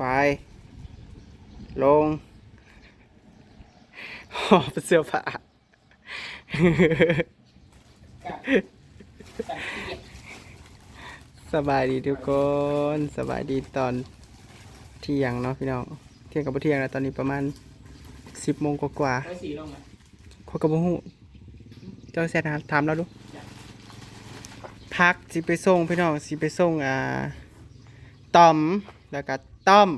ไป ลงหอบเสื้อผ้าสบายดีทุกคนสบายดีตอนเที่ยงเนาะพี่น้องเที่ยงกับบ่เที่ยงแล้วตอนนี้ประมาณสิบโมงกว่าร้อยสี่ลงไหมๆข้อยกับบ่ฮู้เจ้าแซดถามเราดูพักสิไปส่งพี่น้องสิไปส่งอ่าต้อมแล้วก็ ต้อม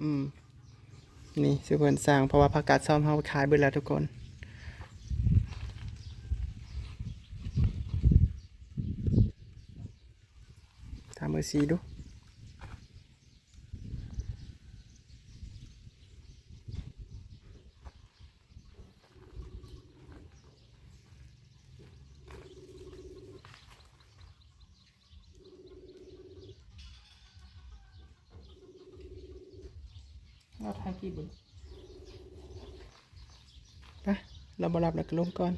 อืม นี่สิเพิ่นสร้างเพราะว่าผักกาดซ้อมเฮาขายเบิดแล้วทุกคนทำมือซีดู เราทายกี่บุญ ไปเรา บรับแล้วก็ลงก่อน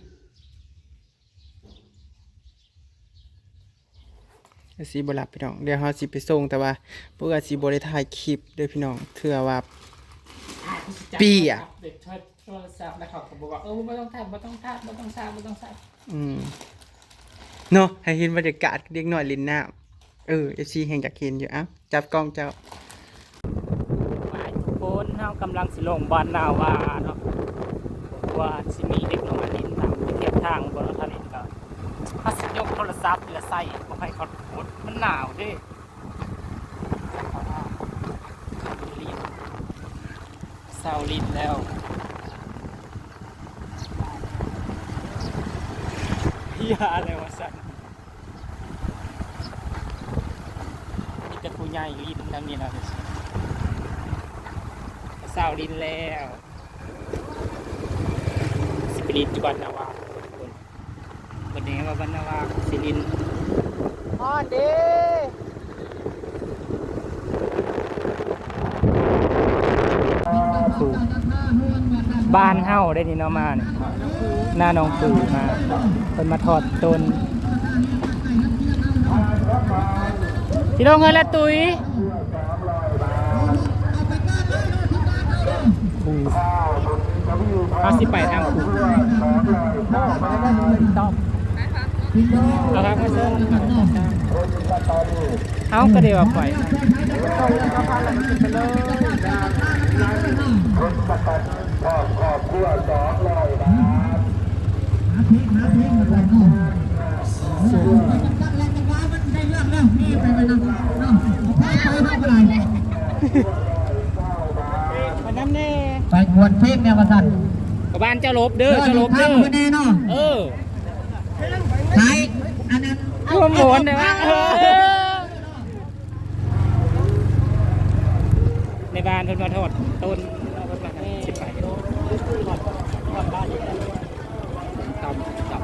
เดี๋ยวสีบรับพี่น้องเดี๋ยวเราสิไปส่งแต่ว่าพวกอาสีบได้ถ่ายคลิปเด้วยพี่น้องเถื่อว่า ปีอะ เด็กชอบโทรศัพท์แล้วเขาก็บอกว่าเออไม่ต้องถ่ายไม่ต้องถ่ายไม่ต้องถ่ายไม่ต้องถ่ายอืมเนาะให้เห็นบรรยากาศเด็กหน่อยลินน้ำเออเอฟซีแห่งจากเห็นอยู่เอ้าจับกล้องเจ้าไปทุกคนเฮากำลังสิลงบ้านนาวาเนาะ ว่าสิมีเด็กน้อยลินทางเทียบทางบนทะเลก็ถ้าสิยกโทรศัพท์เรือใส่บ่ให้เขาโคตมันหนาวด้ลินเศร้าลินแล้วพี่ยาอะไรวะสันมีแต่ผู้ใหญ่ลิ้นทั้งนี้นะสาลิ้นแล้ว สิบลิ้นจุบันนาวาคนวันนี้ว่าบันนาวาสิลินฮอนเด้สู่บ้านเฮาได้นี่เนาะมาเนี่ยหน้าน้องปู่มาเป็นมาถอดต้นที่โรงเงินละตุ้ยปู่ เอาสิไปทางปู่เอาครับมาเชิญเอาก็เดี๋ยวไปไปกวนเพลงเนี่ยมาสั่น กับบ้านเจ้าลบเด้อเจ้าลบเด้อแน่เนาะเออใช่อันนั้นรวมหมดเลยวะเออในบ้านเพิ่นมาทอดต้นเอาเพิ่นมาสิบไปทอดทอดบ้านตำจับ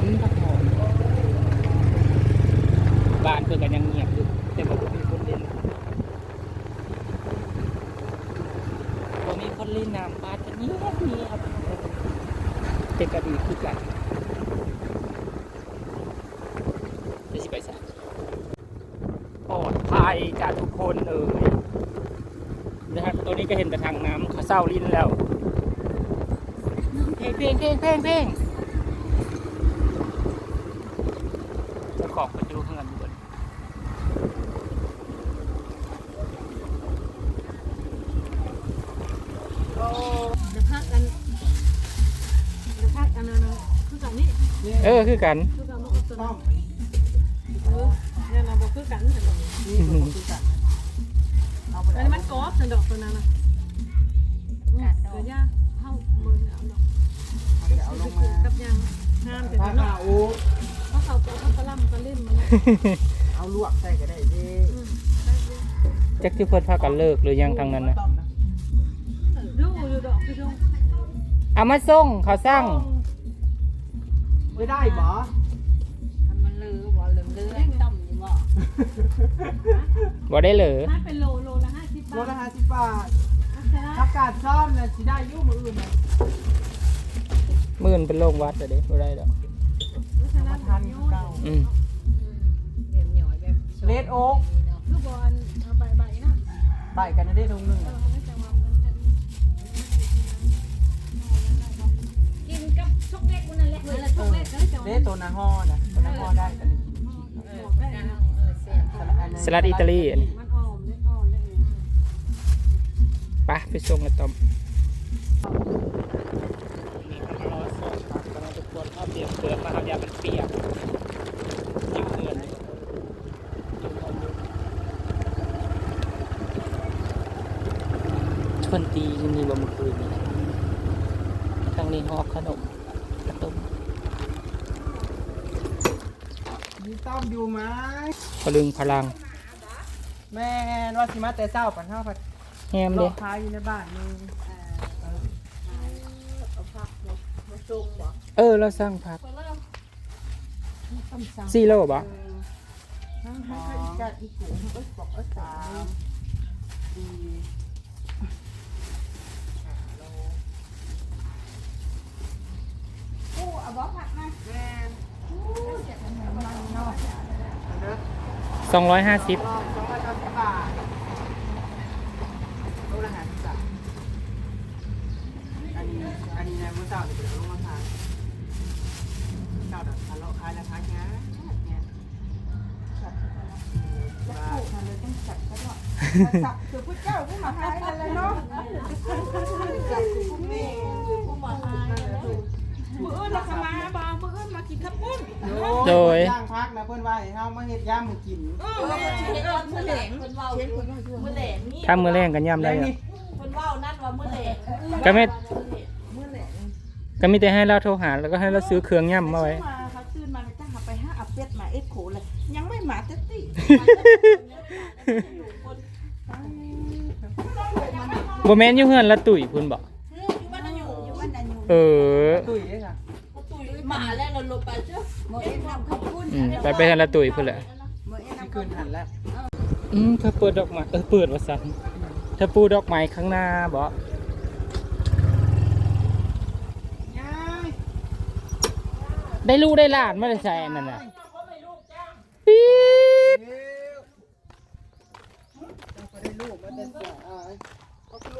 อืมผักหอมบ้านเพิ่นก็ยังเงียบอยู่แต่บ่มีคนเล่นบ่มีคนเล่นน้ำบ้านก็เงียบเงียบแต่ก็ดีคือกัน จะสิไปสายปลอดภัยจากทุกคนเอ่ยนะครับตัวนี้ ก็เห็นแต่ทางน้ำเขาเศร้าลิ้นแล้ว เพลงเพลงเพลงเพลงเพลงเจะขอบประตูข้างกันด้วยเดี๋ยวพักกันเดี๋ยวพักกันนะนะคือกันนี่เออคือกันคือกันมาอุดตัวนั้นเออเนี่ยเราบอกคือกันแต่บอกอันนี้มันกรอบแต่ดอกตัวนั้นนะ ลงมากับยางงามแต่เนาะเพราะเขาตัวเขากระลำกระเล่มมันเนี่ยเอาลวกใส่ก็ได้ดีอืมได้เยอะจักที่เพิ่นพากันเลิกหรือยังทางนั้นนะดูอยู่ดอกพี่ชงเอามาส่งเขาสร้างไม่ได้บ่มันลือบ่ลืมลือไอ้ต่ำอยู่บ่บ่ได้เหรอถ้าเป็นโลโลละห้าสิบโลบาทละห้าสิบบาทเอาใช่ไหมผักกาดซ้อมน่ะสิได้อยู่มื้ออื่นน่ะ มื่นเป็นโรงวัดแต่เด้บ่ได้ดอกเอาใช่ไหมทันคือเก่าอืมเลดโอ๊กคือบอลเอาใบใบยังไปกันนะได้ทงหนึ่งกินกับชกเล็กคนนั้นแหละเหมือนละชกเล็กก็จะเด้ตัวนาห่อนะตัวนาห่อได้กันสลัดอิตาลีอันนี้มันอ่อมเลยอ่อนเลยไปไปส่งกันต่อนี่ก็มารอส่งครับกำลังทุกคน เข้าเตรียมเปลือกมาครับยามันเปียกยิ้วเงินชวนตีที่นี่บ่เมื่อคืนนี้ทางนี้หอบขนมกระตุ้มมีต้อมอยู่ไหมพลึงพลัง แม่นว่าสิมาแต่เช้าปันเท่าปันแฮมรเด้อพายอยู่ในบ้านมึงเออเราสร้างพัก สี่โลบ่จัดอีกกลุ่มเอ้ยบอกเอ้ยสามสี่ห้าโลกู้เอาบอกผักนะแม่นเด้อสองร้อยห้าสิบรอบสองร้อยเก้าสิบบาทโลละห้าสิบบาทอันนี้อันนี้ในมื้อเช้านี่เป็นลงมาทานเช้าดับทานเราขายราคาเนี้ยเนี่ยจับ คือผู้เจ้าผู้มาขายอะไรเนาะจับคือผู้นี่คือผู้มาขายอะไรมืออื่นเราก็มาบางมืออื่นมากินข้าวปุ้นโดยย่างพักนะเพื่อนว่าให้เฮามาเฮ็ดย่างมื้อกินเออเราเช็ดมือแหลงมือแหลงนี่ถ้ามือแรงกันย่ำได้แล้วอะนี่คนว่านั่นว่ามือแหลงก็ไม่ก็มีแต่ให้เราโทรหาแล้วก็ให้เราซื้อเครื่องย่ำมาไว้มาเขาตื่นมาจ้างไปห้าอับเป็ดมาเอ็กโขเลยยังไม่มาเต็ติ โบแมนอยู่เฮือนละตุ๋ยคุณบอกอยู่บ้านอยู่อยู่บ้านอยู่เออตุ้ยเด้ค่ะตุยมาแล้วเราลงไปเจ้าเอ็กน้ำข้าวปุ้นอืมไปไปเฮือนละตุ๋ยพุ่นแหละที่คืนหันแล้วอืมถ้าเปิดดอกไม้เออเปิดว่าสั่นถ้าปูดอกไม้ข้างหน้าบ่ยายได้ลูกได้หลานมาได้ใส่อันนั่นน่ะปี๊ด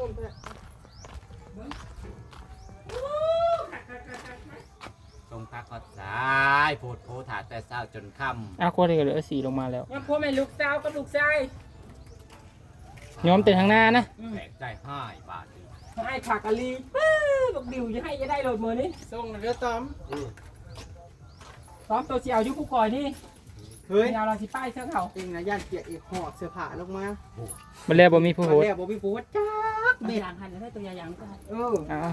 มาแต่สายเอาไปรวมเถอะทรงพักขอดสายโพดโพถาแต่เช้าจนค่อ้าวคนเดียวเหลือสีลงมาแล้ว ยังพ่อแม่ลูกสาวกับลูกชายำย้อมเต็มข้างหน้านะแปลกใจห้ายบาทดีให้ผักกะลีป๊าบักดิวจะให้จะได้โหลดมือนี่ส่งเรือตอมซ้อมตัวเสียวอยุกูก่อยนี่ เฮ้ยเอาเราสิป้ายเสื้อเขาเองนะย่านเปียกอีกหอบเสื้อผ้าลงมามันแล้วบ่มีผู้โหมาดแล้วบ่มีผู้ว่าจักไม่เม็ดยางหันให้ตัวยางก็เอออ้าว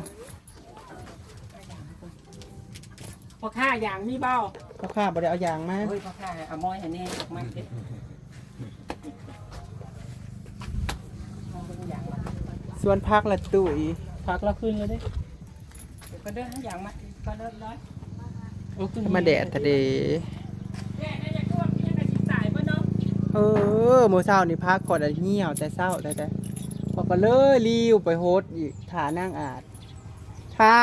พอค่าอย่างมีเบ้าพ่อข้าบ่ได้เอายางมาเฮ้ยพอค่าเอาม้อยอันนี้ออกมาเด็ดมองเป็นอย่างละส่วนพักละตุ้ยผักเราขึ้นเลยดิเดี๋ยวก็เดินให้อย่างมาก็เดินร้อยโอ้ขึ้น มาแดดทะเดแม่ได้ยั เออมื้อเช้านี่พักก่อนอันเหี่ยวแต่เช้าแต่แต่พอก็เลยรีวไปโฮสอีกถานั่งอาดถ้า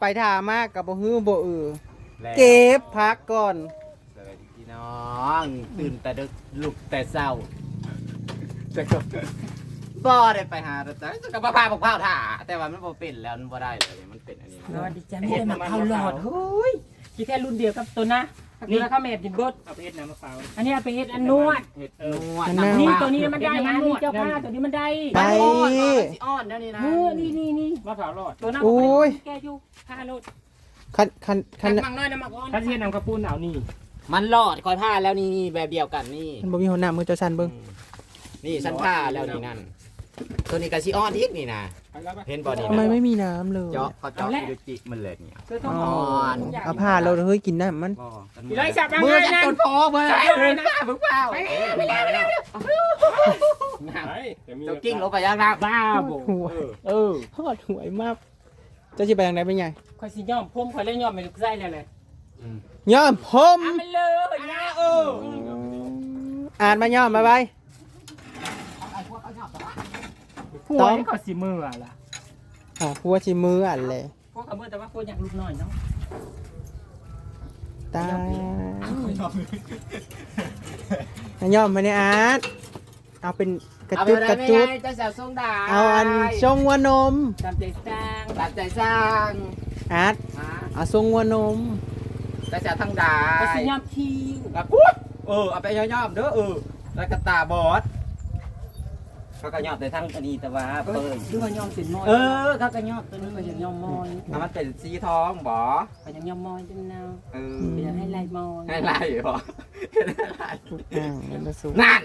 ไปถามากกับบ่ฮื้อบ่เออแล้วเก็บพักก่อน สวัสดีพี่น้องตื่นแต่ดึกลุกแต่เช้าแต่ก็บ่ได้ไปหาแต่ก็บ่พาบอกพาถ่าแต่ว่ามันบ่เป็นแล้วมันบ่ได้เลยมันเป็นอันนี้สวัสดีจ้าไม่ได้มาเข้าหลอดเฮ้ยคิดแค่รุ่นเดียวกับตัวนะ นี่ข้าวเม็ดดิบดเอาไปเฮ็ดน้ำมะพร้าวอันนี้เอาไปเฮ็ดอันนวดเห็ดนวดนี่ตัวนี้มันได้อันนี้เจ้าผ้าตัวนี้มันได้ไปอ่อนแล้วนี่นะเออนี่นี่นี่มะพร้าวรอดตัวนั้นโอ้ย แกอยู่ผ้าโลดคันคันคันมังน้อยนะมังอ่อนถ้าสิเฮ็ดน้ำกระปุ้นเอานี่มันรอดคอยผ้าแล้วนี่นี่แบบเดียวกันนี่ มันบ่มีหัวหน้ามือเจ้าชันเบิ่งนี่ฉันผ้าแล้วนี่นั่น ตัวนี้กะสิอ้อนอีกนี่นะไปแล้วปะ เห็นบ่นี่ทำไมนะไม่มีน้ำเลยเจาะเขาเจาะอิโดจิมันเลยเนี่ยเธอต้องอ๋อเอาเอาผ้าเราเฮ้ยกินได้มันบ่กันอีไรสับมังมืน้ออยจะนั่นต้นโพเบิ่งใช่เลยนะมึงเปล่าไปแล้วไปแล้วไปแล้วน้ำไปเดี๋ยวมีเจ้ากิ้งลงไปยังน้ำบ้าบ่หัวเออทอดหวยมากเจะสิไปทางไหนเป็นไงคอยสิย่อมพุ่มคอยเล่นย่อมไม่ลูกไส้เลยเลยย่อมผมทำไปเลยนะเอออ่านมาย่อมมาไป ผัวนี่เขาสิมือล่ะอ๋อพัวชิมืออ่านเลยพวกเขาเมื่อแต่ว่าพวกอยากลูกน้อยเนาะตายย่อมมาเนี่ยอาร์ตเอาเป็นกระเอาไปจุดได้กระไม่จุดไงเจ้าสาวทรงดาเอาอันทรงหัวนม ตามใจสร้างตัดใจสร้างอาร์ตมาเอาทรงหัวนมเจ้าสาวทั้งดาก็สิยอมคิวแล้วกูเออเอาไปย่อมๆเด้อเออแล้วก็ตาบอด เขาก็ย่อมแต่ทั้งอันนี้แต่ว่าเปิดดูว่ายอมสินมอยเออเขาก็ย่อมตัวนี้ก็ยังยอมมอยเอามันเป็นสีทองบ่ก็ยังยอมมอยจังนาวเออเป็นยังให้ลายมอยให้ไล่บ่ให้ไล่ทุกอย่างเป็นมาสู่นั่น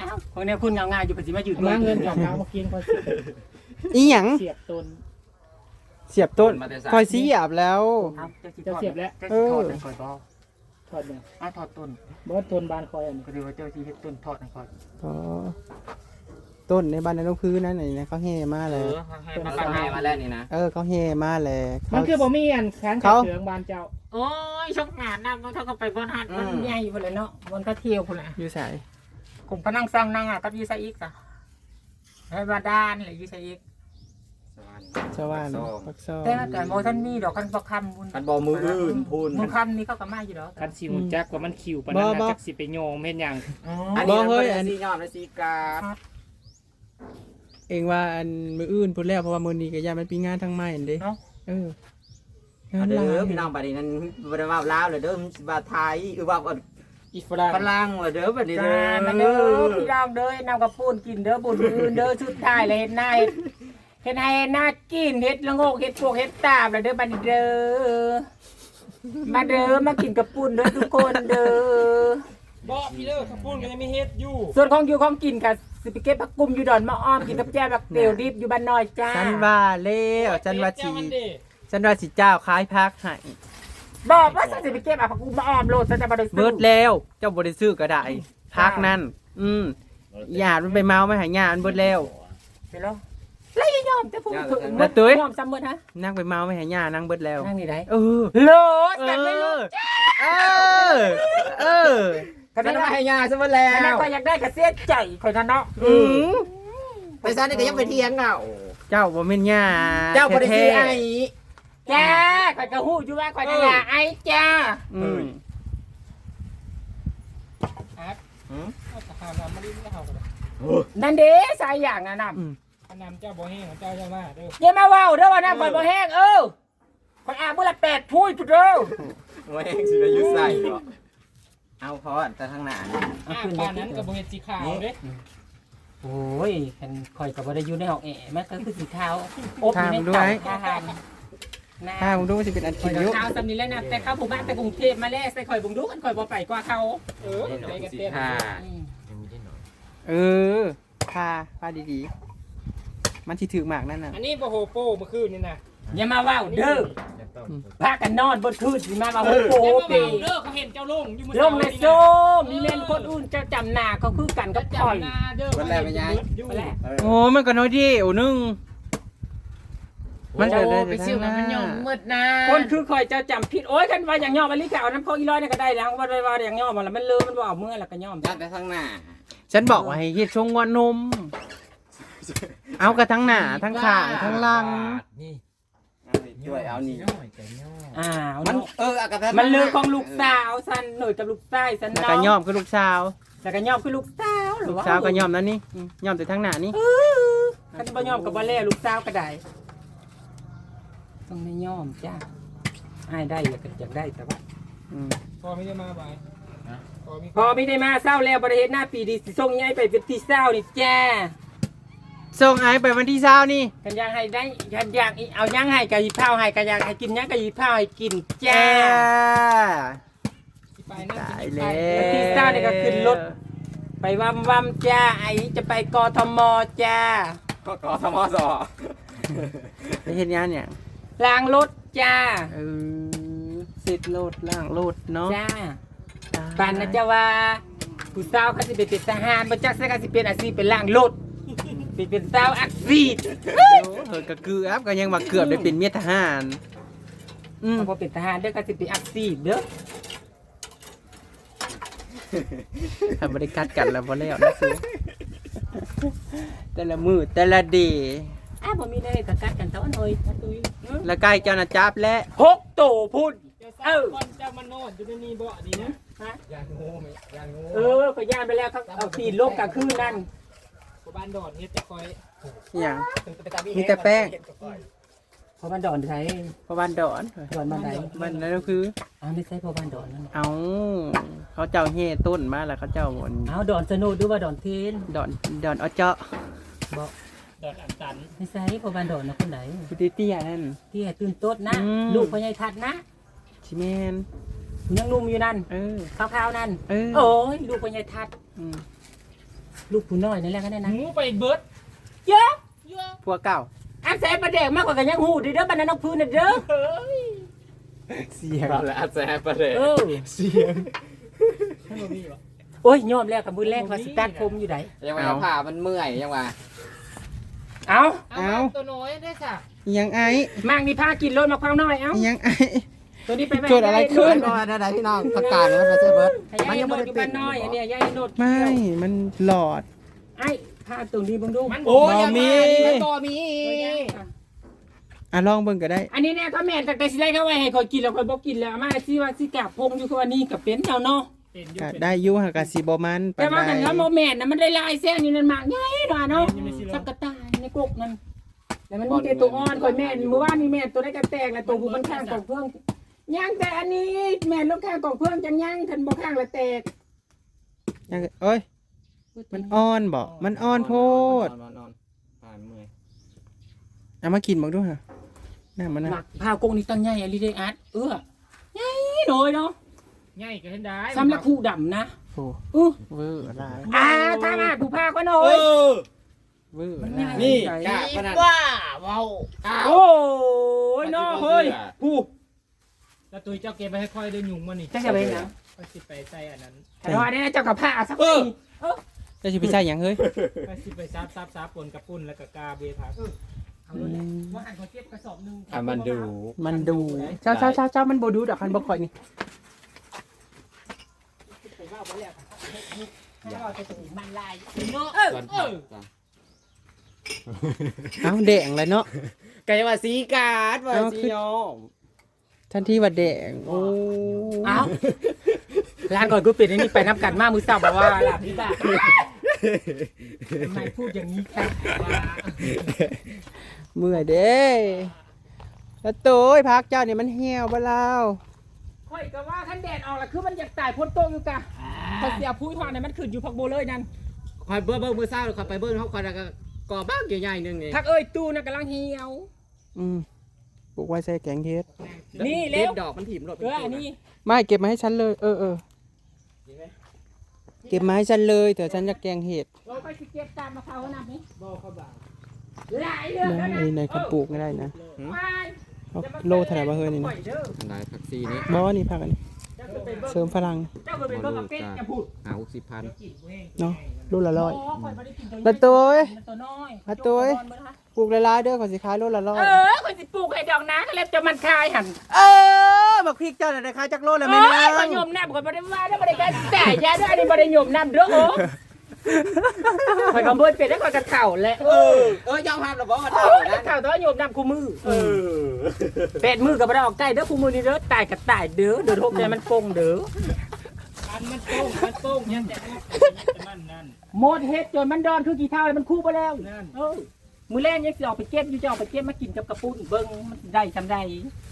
อ้าวคนเนี้คุณเงาง่ายอยู่ปฏิมาอยู่มาเงินจากเขามากินคอยอีหยังเสียบตนเสียบต้นมาแต่สาคอยสีหยาบแล้วครับจะจะเสียบแล้วจะสิถอดคอยบ่ถอดเนี่ยอ้าวถอดต้นบ่ตนบานคอยอันนี้ก็ดูว่าเจ้าที่เฮ็ดต้นถอดให้คอยอ๋อ ต้นในบ้านในลูกพื้นนั่นไหนนะเขาแห่มาเอเลย อให้มาฟังให้มาแล้วนี่นะ เออเขาแห่มาเลยมันคือบ่มีอันค้างเขา เถืองบานเจ้าโอ้ยชกงานนะมันเขาก็ไปบนหัดมันใหญ่พุ่นเลยเนาะมันก็เที่ยวพุ่นแหละอยู่ใส่กลุ่มพนังสร้างนั่งอะกับยูไซอีกอะให้มาด้านเลยยูไซอีกชาวบ้านปักซอแต่แต่โมท่านมีดอกคันบอกคำบุญกันบ่มืออื่นพูนมึงคำนี้เขาก็มาอยู่ดอกคันสิหูจักว่ามันคิวปานนั้นนะจักสิไปโยงเฮ็ดหยัง อันนี้มันเป็นสีย่อมและสีกาบ เองว่าอันมืออื่นพูดแล้วเพราะว่ามือนี้ก็ยามันปีงานทั้งไม้อันเด้เออเอาเด้อพี่น้องบัดนี้นั้นบ่ได้ว่าลาวเลยเด้อมันสิว่าไทยหรือว่าอีฝรั่งฝรั่งเลยเด้อบัดนี้จ้าเด้อมาเด้อพี่น้องเด้อนำกระปูนกินเด้อบุญอื่นเด้อชุดท้ายเลยเห็ดหน้าเห็ดเห็ดให้หน้ากินเห็ดละโงกเห็ดพวกเห็ดตาบเลยเด้อบัดนี้เด้อมาเด้อมากินกระปูนเด้อทุกคนเด้อ บ่พี่เด้อข้าวปุ้นก็ยังมีเฮ็ดอยู่ ส่วนของอยู่ของกินกับ สิไปเก็บผักกุมอยู่ดอนมะอ้อมกินกับแจ่บักเตียวดิบอยู่บ้านน้อยจ้าฉันว่าแล้วฉันว่าสิฉันว่าสิเจ้าคล้ายพักให้บอกว่าสิไปเก็บเอาผักกุมมาอ้อมโลดซะจะบ่ได้ซื้อเบิดแล้วเจ้าบ่ได้ซื้อก็ได้พักนั่นอืมญาติมันไปเมาไม่หายญาติมันเบิดแล้วไปแล้วแล้วยังยอมจะพูดถึงแล้วตุ้ยยอมซ้ำเบิดฮะนั่งไปเมาไม่หายญาตินั่งเบิดแล้วนั่งนี่ได้เออโลดเอแต่ไม่รู้อเออเออ ก็ฉัได้นว่าว่าให้ยาซะบ่แล้อันนั้นว ก็อยากได้กระเสียใจคอยนั่นเนาะอืมแต่ซันนี่ก็ยังไปเถียงเอาเจ้าบ่แม่นญาติเจ้าบ่ได้ซื้อไอ้จ้าคอยกระหู้อยู่ว่าคอยจะด่าไอ้จ้าอืมเอาตะหามมาลิ้นก็เฮาก็ได้นั่นเด้สายอย่างน่ะนำอืมอันนำเจ้าบ่แห้งเจ้าเจ้ามาเด้ออย่ามาเว้าเด้อว่าน้ำคอยบ่แห้งเออคอยอาบมื้อละแปดพูดพุดเด้อว่าแห้งสิไปอยู่ใส่บ่ เอาพอแต่ข้างหน้านี่อ่าปานนั้นก็บ่เฮ็ดสีขาวเด้โอ้ยคันคอยก็บ่ได้อยู่ในห้องแอร์มันก็คือสีขาวอบอยู่ในทำด้วยเตาทานนะถ้าผมดูว่าสิเป็นอันข่กิอยนก็อยู่ขาวสำนี้แล้วนะแต่เข้าหมู่บ้านแต่กรุงเทพมาแล้วใส่ข่อยบุงดูกันข่อยบ่ไปกว่าเขาเออไปกันเต้นค่ะอืมเออพาพาดีๆ มันสิถือหมากนั่นน่ะอันนี้บ่โฮโป้เมื่อคืนนี่นะอย่ามาเว้าเด้อ พากันนอนบนคืนสิมาว่าโอ้โหเดี๋ยวมาเปเว้าเด้อเขาเห็นเจ้าลงอยู่มื้อลงในโซมมีแม่นคนอื่นเจ้าจำหน้าเขาคือกันกับข่อยจำหน้าเด้อวันแรกเป็นไงอยู่นั่นแหละโอ้มันก็น้อยเดียวนึงมันเกิดได้ไปซื้อมามันยอมมืดนะคนคือข่อยเจ้าจำผิดโอ้ยกันว่าอย่างย่อมาลิกเอาน้ำพออีร้อยนี่ก็ได้แล้วว่าได้ว่าอย่างย่อมาแล้วมันเลือมันบ่เอาเมื่อแล้วก็ย่อมยัดแต่ข้างหน้า ฉันบอกว่าให้เฮ็ดทรงว่านม เอากระทั้งหน้าทั้งข้างทั้งหลัง ช่วยเอานี่อ้าวมันเนาะเอออากาศมันเลือของลูกสาวสันหน่อยกับลูกชายสันแล้วเนาะก็ย่อมคือลูกสาว แล้วก็ย่อมคือลูกสาวหรืลูอกว่าสาวก็ย่อมนั่นนี่อืมย่อมแต่ทั้งหน้านี่กันบ่ย่อมกับบ่แล่ลูกสาวก็ได้ต้องไม่ย่อมจ้าให้ได้อยากอยากได้แต่ว่า อืมพอไม่ได้มาบ่ายพอมีพอไม่ได้มาเศร้าแล้วประเทศหน้าปีดีสิส่งย้ายไปเป็นที่เศร้านี่จ้า ส่งไอ้ไปวันที่เช้านี่ กันอยากให้ได้กันอยากเอาย่างให้กับยีเผาให้กันอยากให้กินย่างกับยีเผาให้กินจ้าสิไปนั่นตายสิไปแล้ว วันที่เช้านี่ก็ขึ้นรถ ไปวัมวัมจ้าไอจะไปกทมจ้าก็กอทมสอไปเฮ็ดงานเนี่ยงล้างรถจ้าเออเสร็จโลดล่างโลดเนาะจ้าปานนะจ้าว่าผู้สาวเขาสิเป็นเป็นทหารบ่จักใส่ก็สิเป็นอาชีพเป็นล้างรถ เป็นเป็นสาวอักซีดเออก็คืออัพก็ยังว่าเกือบได้เป็นเมียทหาร อืมพอเป็นทหารเด้อก็สิเป็นอักซีดเด้อถ้าบริกัดกันแล้วพอแล้วนะสูแต่ละมือแต่ละเดย์อ้าวบ่มีได้กะกัดกันเท่าน้อยตุ้ยและใกล้เจ้าหน้าจับและหกโตพุ่นเจ้าสาวก่อนเจ้ามานอนอยู่ในนี่บ่ดีนะฮะยางงูไหมยางงูเออก็ย่านไปแล้วเขาเอาปีนลงกลางคืนนั่น บ้านโดดเฮ็ดแต่คอยอย่างมีแต่แป้งเพราะบ้านดอนใช้เพราะบ้านดอนดอนบ้านใดบ้านนั้นก็คืออ้าวไม่ใช่เพราะบ้านดอนนั่นเอาเขาเจ้าเฮต้นมาแล้วเขาเจ้าบนอ้าวดอนสนุดหรือว่าดอนเทนดอนดอนเอาเจาะโดดอันตันไม่ใช่เพราะบ้านดอนนะคนไหนพุติเตี้ยนั่นที่ให้ตื่นโต๊ดนะอืมลูกพ่อใหญ่ทัดนะชิเมนยังหนุ่มอยู่นั่นเออขาวๆนั่นเออโอ้ยลูกพ่อใหญ่ทัดอืม ลูกผู้น้อยนั่นแหละก็ได้นะหมูไปเบิดเยอะพวกเก่าอันแสบประเด็กมากกว่ากันยังหูดีเด้อบ้านนั้นน้องพื้นน่ะเด้อเสียงเอาละแซ่บไปเลยเออเสียงให้บ่มีบ่โอ้ยยอมแล้วกับมือแรกว่าสตาร์ทผมอยู่ไหนยังว่าผ่ามันเมื่อยยังว่าเอ้าเอาตัวน้อยได้ค่ะยังไอ้มากนี่พากินรถมะพร้าวน้อยเอ้ายังไอ้ ตัวนี้ไปแม่เกิดอะไรขึ้เบิร์ดว่าได้พี่น้องประกาศเลยมันมาเซเบิร์ดมัมันนยัยังงไม่ไม่ได้ได้เป็เป็นนน้อยอันเนี้ยยายโนดไม่ มันหลอด ไอ้พาตรงนี้เบังดูมันโอ้ยบ่มีมันบ่มี อะลองเบิ่งก็ได้ อันนี้เนี่ยเขาแม่นแต่แต่สิได้เขาไว้ให้คอยกินแล้วคอยบอกกินแล้วมาสิว่าสิกลับพงอยู่คือวันนี้กับเป็นเจ้าเนาะเป็นอยู่ก็เป็นได้อยุหากะสิบ่มันปาแต่นว่าใดมันเขาโมแม่นนะมันได้ลายแซงอยู่นั่นมากใหญ่หน่อยเนาะสักกระต่ายในกกนั่นแล้วมันมีแต่ตัวอ่อนคอยแม่นเมื่อวานนี้แม่นตัวได้กระแตกแล้วตัวผู้มันข้างกล่องเพื่อง ย่างแต่อันนี้ แม่นลงข้างกล่องเพื่องจังย่างคันบ่ข้างละแตกยังเอ้ย มันอ่อนบ่มันอ่อนโพดนอนนอนผ่านเมื่อยเอามากินบักดูฮะน้ามันหน่ะมักพาวกงนี่ตั้งใหญ่อะลิเดอาร์ตเออใหญ่หน่อยเนาะใหญ่ก็เห็นได้ซ้ำละคู่ดำนะโอ้อู้เวอร์หลายอ่าถ้ามาผู้พาก็หน่อเอยอเวอร์มันหง่าลายยนี่กล้าขนาดว่าเว้าโอ้ยน้อเฮ้ยผู้ แล้วตัวเจ้าเก็บไปให้ค่อยได้ยุงมานี่จะจะไปนะค่อยสิไปใส่อันนั้นแต่ว่าเนี่ยเจ้ากับผ้าสักทีเจะสิไปใช้หยังเฮ้ยค่อยสิไปซับซับซับปนกับปุ่นแล้วก็กาเบทักเอาเลยว่าหันคนเก็บกระสอบหนึงอะมันดู มันดูเจ้าเจ้าเจ้าเจ้ามันบ่ดูดอกคันบ่ค่อยนี่ไปว่าไปแล้วให้เราไปตรงมันลายเนาะก่อนผักจ้ะเอ้าแดงเลยเนาะก็ยังว่าสีการ์ดว่าเอ้าสีคือโยม ทันทีว่าแดงโอ้เอ้าร้านก่อนกูปิดไอ้นี่ไปนับกันมากมือสาวบอกว่าหลับพี่บ้าทำไมพูดอย่างนี้ครับว่าเมื่อยเด้แล้วโต้ยพักเจ้านี่มันเหี่ยวบ่ลาวค่อยก็ว่าขั้นแดดออกแล้วคือมันอยากตายพ้นโตอยู่กะพอเสียผู้ทอนเนี่ยมันขึ้นอยู่พักโบเลยนั่นคอยเบิ้ลเบิ้ลมือเศร้าคอยไปเบิ้ลเขาคอยแล้วก็ก่อบ้างใหญ่ๆหนึงนี่ทักเอ้ยตู้น่ะกำลังเหี่ยว อืม ปลูกไว้ใส่แกงเฮ็ดนี่เร็ว ดอกมันถิ่มรถเอออันนี้ไม่เก็บมาให้ฉันเลย เออเออเก็บมาให้ฉันเลยเดี๋ยวฉันจะแกงเห็ดเราไปสิเก็บตามมะพร้าวนับนี้บ่เข้าบ่าหลายเรื่องนะแล้วนะไอ้ในคันปลูกไม่ได้นะไปเอาโลเท่าไหร่วะเฮ้ยนี่ปล่นะอยเด้ออันใดผักซีนี้บอนี่พักอันนี้ เจ้าคือเป็นเบิ่งเสริมพลังเจ้าคือเป็นเบิ่งกับเป็ดจะพูดหาหกสิบพันเนาะโลละร้อยอ๋อข่อยบ่ได้กินมาตัวเอ้ยมันตัวน้อยมาตัวเอ้ยโจกบอลเบิ่งนะปลูกหลายๆเด้อขอสิขายโลละร้อยเออข่อยสิปลูกให้ดอกนะก็แล้วจะมันคายหั่นเออบักพริกเจ้าน่ะได้ขายจักโลแล้วเอแม่อนาข่อยงยมน้ำข่อยบ่ได้ว่าได้บ่ได้กันแต่ยาด้วยอันนี้บ่ได้ยมน้ำเด้อโอ้ ข่อยก็เบิ่นเป็ดให้ข่อยกระเข่าแหละเออเออยอมรับหรอบอกว่าเอเท่าอกระนะเข่าแต่ว่ายมน้ำคู่มือเออเป็ดมือก็บ่ได้ออกใกล้เด้อคู่มือนี่เด้อตายก็ตายเด้อเด้อทกใจมันโป่งเด้ออันมันโป้งมันโป้งยังแต่มันนั่นหมดเฮ็ดจนมันดอนคือกี่เท่าเลยมันคู่ไปแล้วนั่นเออมื้อแรกยังสิออกไปเก็บอยู่จะออกไปเก็บมากินกับกระปุ้นเบิ่งมันสิได้จำได้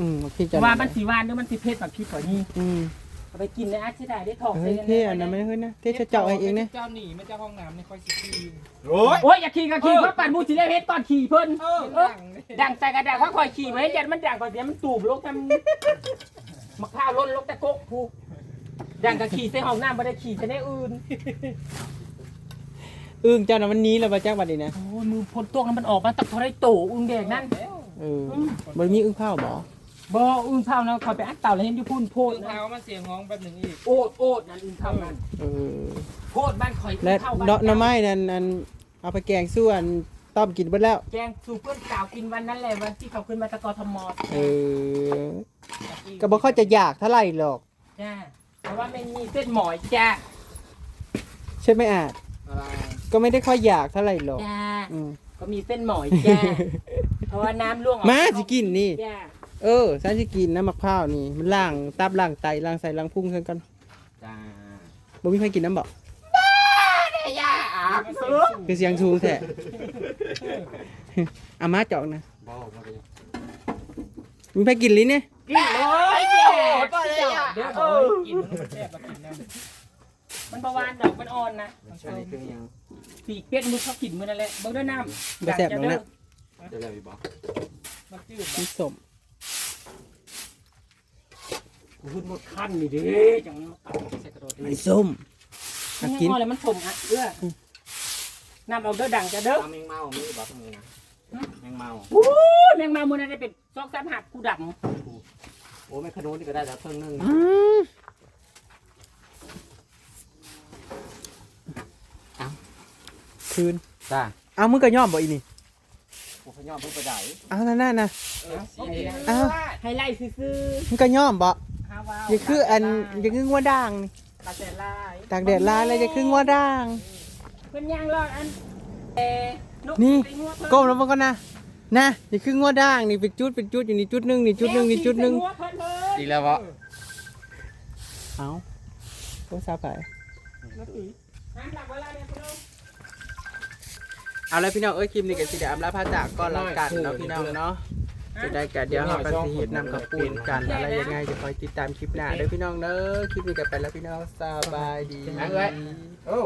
อืมบักพริกเจ้าว่ามันสิหวานหรือมันสิเผ็ดแบบพี่ขอนี่อืม เอาไปกินในอาชีพได้ได้ทองเฮ้ยเท่อันนั้นไม่เฮ้ยนะเท่จะเจาะให้เองนะเจ้าหนีไม่เจ้าห้องน้ำในค่อยสิขี้อยู่โอ้ยโอ้ยอย่าขี่ก็ขี่เพราะปั่นมูสิได้เฮ็ดก่อนขี่เพิ่นเออเออดังแต่กระดังเพราะคอยขี่ไว้ยันมันดังก่อนเสียมันตูบลกทำมะพร้าวล้นลกตะกกผู้ดังก็ขี่ใส่ห้องน้ำบ่ได้ขี่ใส่ในอื่นอึ้งเจ้าน่ะมันหนี้แล้วบ่จักบัดนี้นะโอ้ยมือพ้นตัวนั้นมันออกมาตะพอได้โตอึ้งแดงนั่นเออบ่มีอึ้งข้าวบ่ บ่อึ้งเท่านะคอยไปอัดเต่าแล้วเห็นอยู่พุ่นโพดเท้ามันเสียงห้องแบบหนึ่งอีกโอดโอดนั่นอึ้งเท่านั้นเออโพดบ้านข่อยและเท่าบ้านเนาะหน่อไม้นั่นอันเอาไปแกงสู้อันต้อมกินเบิดแล้ว แกงสู่เพื่อนสาวกินวันนั้นแหละวันที่เขาขึ้นมาตะกอทมเออก็บอกเขาจะอยากเท่าไหร่หรอกจ้าเพราะว่าไม่มีเส้นหมอยจ้าใช่ไหมอาจอะไรก็ไม่ได้ค่อยอยากเท่าไหร่หรอกจ้าอืมก็มีเส้นหมอยจ้าเพราะว่าน้ำล่วงออกมาสิกินนี่จ้า เออฉันสิกินน้ำมะพร้าวนี่มันล้างตับล้างไตล้างใส่ล้างพุงเช่นกันจ้าบ่มีใครกินน้ำบ่ย่าอาบสุดคือเสียงสูงแท้อามาจอกนะบ่บ่ได้มีใครกินลิ้นเนี่ยกินเลยเดี๋ยวบ่ได้อะเดี๋ยวบ่กินมันแซ่บบ่กินแล้วมันประวานดอกมันอ่อนนะอันนี้คือยังปีกเป็ดมึงชอบกินมื้อนั่นแหละเบิ่งด้วยน้ำบ่แซ่บหรอกนะจะเลยบ่มันจืดมีสม คุณหมดขั้นนี่เด้จังเอาใส่กระโดดไอ้ส้มมัมานกิน อะไรมันสมอะเอื้อน้ำเอาเด้อดังจะเด้อแมงเมามีบ่ตรงนี้นะแมงเมาโอ้ยแมงมามื้อนั้นได้เป็นซอกซ้ำหักกูดำโอ้แม่ขนุนนี่ก็ได้แล้วเพิ่งนึงอ้าวคืน จ้าเอามึงก็ย่อมบ่อีนี่ผมพยอมเพิ่งไปได้เอานั่นน่ะนะเออไฮไลท์ซื่อมึงก็ย่อมบ่ๆฮาวาว อย่าคืออันอย่าคืองัวด่างนี่ตาแต่ลายตากแดดลายแล้วอย่าคืองัวด่าง เพิ่นย่างรอดอันเอ่อนกนี่ไปงัวเพิ่นก้มแล้วมันก็นะนะนี่คืองัวด่างนี่เป็นจุดเป็นจุดอยู่นี่จุดหนึงนี่จุดหนึงนี่จุดหนึง แมวขี่ไปงัวเพิ่นเพิ่นดีแล้วบ่เอาโทรศัพท์ไปห้ามหลับเวลาเนี่ยเพิ่นเอาเอาแล้วพี่น้องเอ้ยคลิปนี้ก็สิได้อำลาพาจากก่อนละกันเนาะพี่น้องเนาะ จะได้กันเดี๋ยวเราไปสิเห็นนำกับปูนกันอะไรยังไงจะคอยติดตามคลิปหน้าเด้อพี่น้องเนอะคลิปนี้กันไปแล้วพี่น้องสบายดี โอ้